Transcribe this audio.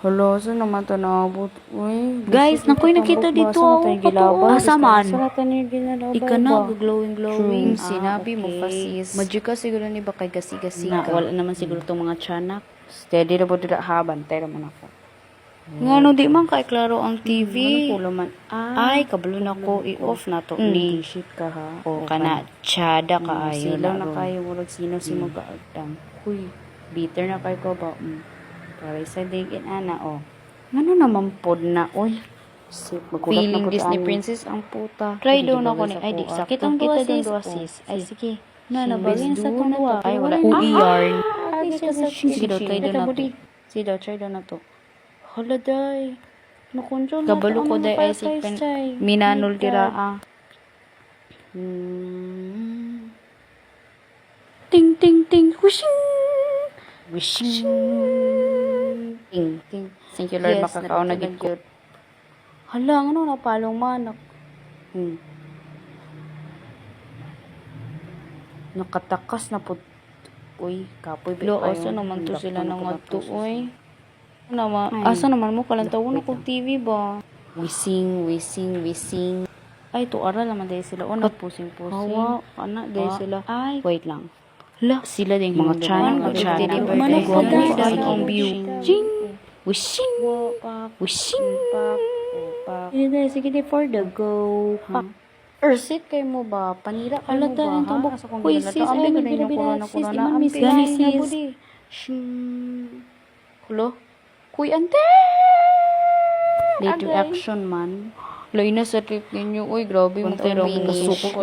Hala, saan naman ito naabot? Uy, Guys, nakoy kita nakita dito, tayo kato, gilabay. Asa man? Saratan niyo ginalabay Ika na, glowing glowing. True. Sinabi mo pa sis. Madyo siguro ni ba kay gasi-gasi Na, ka. wala naman siguro tong mga tiyanak. Steady na po dila haban. Tera man ako. Nga no, di man kay klaro ang TV. Ano laman? Ah, Ay, kabalo na ko, i-off na to ni. shit ka ha. O, kana, tsada ka ayo Silaw na kayo. Murag sino si mo kaagtang. Uy, bitter na kayo ko ba? Mm. Para sa digin ana, oh. Ngano naman pod na, oy. Sip, na Feeling Disney tayo. princess ang puta. Try daw na ko ni. Ay, di, sakit ang kita din duwa sis. Ay, sige. Na, Na, nabagin sa to na Ay, wala. Ui yarn. Ay, Sige, daw, try daw na to. Sige daw, try daw na to. Hala, day. Nakunjol Kabalo ko, day, ay, si sikpen. Minanol tira ah. Hmm. Ting ting ting wishing. Wishing. Ting ting. Thank you, Lord. Yes, Makakaon na gid ko. Hala, ano na palong manak. Hmm. Nakatakas na po. Uy, kapoy. Lo, asa naman to sila nang process. oy. Naman, asa naman mo kalantaw na Wait kong TV ba? Wising, wising, wising. Ay, to aral naman dahil sila. O, nagpusing-pusing. Hawa, ana, dahil Ah. sila. Ay, Wait lang. la, sila din Mga channel, mga tayo. ay ang view. Ching! Wishing! Wishing! Sige, dahil, sige, dahil, for the go. Ha? Ursit kayo mo ba? Panira kayo mo ba? tambok. Asa kong Uy, sis, ay, corona, sis, Ang miss, gani, na sis. Shing. Hulo? Kuy, ante! Late reaction man. Lay na sa trip ninyo. Uy, grabe mo. Kasuko ko